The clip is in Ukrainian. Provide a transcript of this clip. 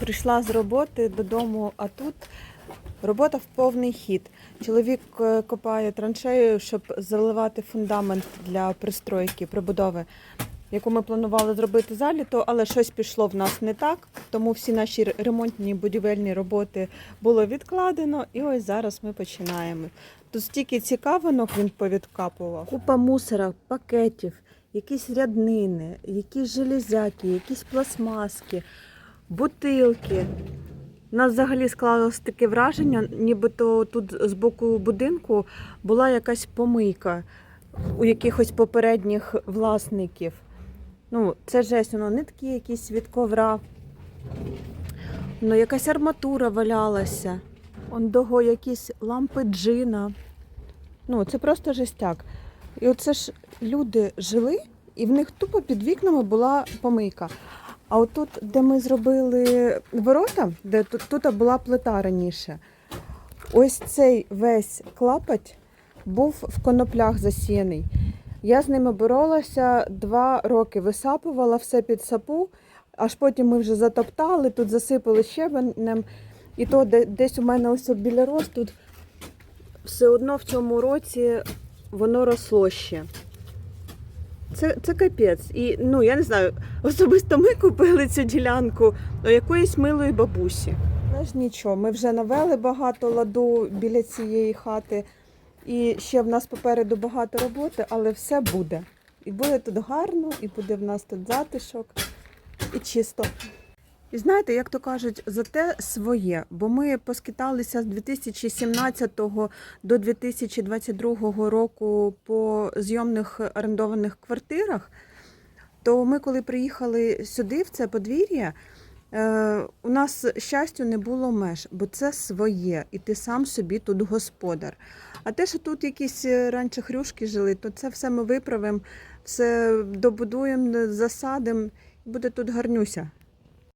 Прийшла з роботи додому, а тут робота в повний хід. Чоловік е, копає траншею, щоб заливати фундамент для пристройки, прибудови, яку ми планували зробити за літо, але щось пішло в нас не так. Тому всі наші ремонтні будівельні роботи було відкладено, і ось зараз ми починаємо. Тут стільки цікавинок він повідкапував. Купа мусора, пакетів, якісь ряднини, якісь железяки, якісь пластмаски, бутилки. У нас взагалі склалось таке враження, нібито тут з боку будинку була якась помийка у якихось попередніх власників. Ну, це жесть, воно нитки якісь від ковра. Ну, якась арматура валялася. Он дого якісь лампи джина. Ну, це просто жестяк. І оце ж люди жили, і в них тупо під вікнами була помийка. А отут, де ми зробили ворота, де тут, була плита раніше, ось цей весь клапоть був в коноплях засіяний. Я з ними боролася два роки, висапувала все під сапу, аж потім ми вже затоптали, тут засипали щебенем. І то де- десь у мене ось біля роз тут все одно в цьому році воно росло ще. Це, це капець. І ну я не знаю, особисто ми купили цю ділянку у якоїсь милої бабусі. Ж нічого, ми вже навели багато ладу біля цієї хати. І ще в нас попереду багато роботи, але все буде. І буде тут гарно, і буде в нас тут затишок, і чисто. І знаєте, як то кажуть, зате своє, бо ми поскиталися з 2017 до 2022 року по зйомних орендованих квартирах, то ми, коли приїхали сюди, в це подвір'я, е, у нас щастю не було меж, бо це своє, і ти сам собі тут господар. А те, що тут якісь е, раніше хрюшки жили, то це все ми виправимо, все добудуємо, засадимо, і буде тут гарнюся.